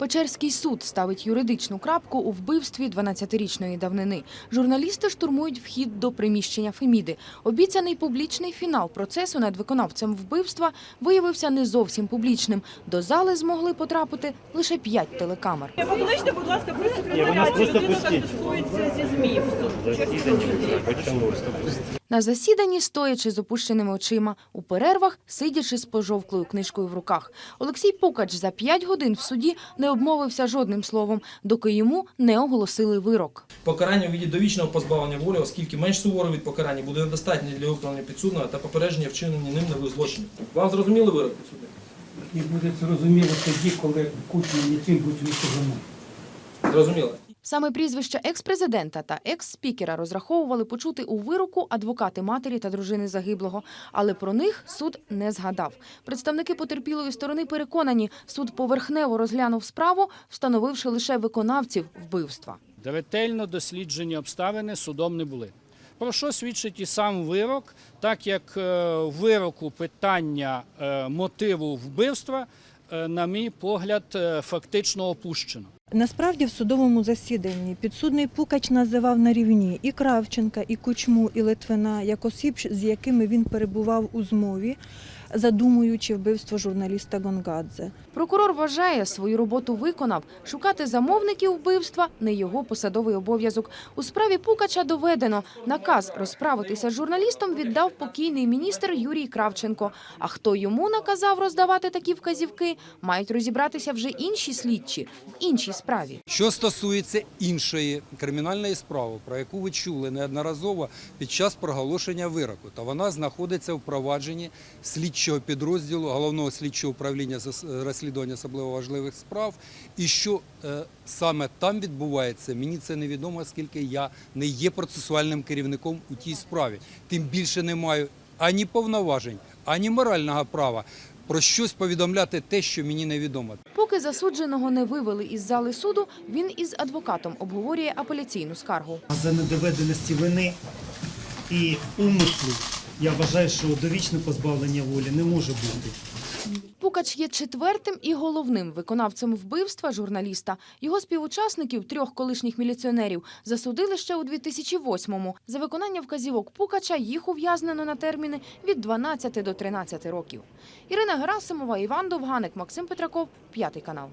Печерський суд ставить юридичну крапку у вбивстві 12-річної давнини. Журналісти штурмують вхід до приміщення Феміди. Обіцяний публічний фінал процесу над виконавцем вбивства виявився не зовсім публічним. До зали змогли потрапити лише п'ять телекамер. Покличте, будь ласка, про Ні, ви секретаря нас чи просто людину, яка зі ЗМІ. На засіданні стоячи з опущеними очима, у перервах сидячи з пожовклою книжкою в руках. Олексій Пукач за п'ять годин в суді не обмовився жодним словом, доки йому не оголосили вирок. Покарання у віді довічного позбавлення волі, оскільки менш суворе від покарання буде недостатньо для виконання підсудного та попередження вчинення ним нових злочинів. Вам зрозуміли вирок підсудний? І буде зрозуміло тоді, коли Кучмі нічим будуть висугану. Зрозуміло. Саме прізвища екс-президента та екс-спікера розраховували почути у вироку адвокати матері та дружини загиблого, але про них суд не згадав. Представники потерпілої сторони переконані, суд поверхнево розглянув справу, встановивши лише виконавців вбивства. Ретельно досліджені обставини судом не були. Про що свідчить і сам вирок, так як е, вироку питання е, мотиву вбивства, е, на мій погляд, фактично опущено. Насправді в судовому засіданні підсудний Пукач називав на рівні і Кравченка, і Кучму, і Литвина як осіб, з якими він перебував у змові, задумуючи вбивство журналіста Гонгадзе. Прокурор вважає, свою роботу виконав. Шукати замовників вбивства не його посадовий обов'язок. У справі Пукача доведено. Наказ розправитися з журналістом віддав покійний міністр Юрій Кравченко. А хто йому наказав роздавати такі вказівки, мають розібратися вже інші слідчі в іншій справі. Що стосується іншої кримінальної справи, про яку ви чули неодноразово під час проголошення вироку, то вона знаходиться в провадженні слідчого підрозділу головного слідчого управління розслідування особливо важливих справ. І що е, саме там відбувається, мені це невідомо, оскільки я не є процесуальним керівником у тій справі. Тим більше не маю ані повноважень, ані морального права про щось повідомляти те, що мені невідомо. Поки засудженого не вивели із зали суду, він із адвокатом обговорює апеляційну скаргу. За недоведеності вини і умислу я вважаю, що довічне позбавлення волі не може бути. Пукач є четвертим і головним виконавцем вбивства журналіста. Його співучасників, трьох колишніх міліціонерів, засудили ще у 2008-му. За виконання вказівок Пукача їх ув'язнено на терміни від 12 до 13 років. Ірина Герасимова, Іван Довганик, Максим Петраков, П'ятий канал.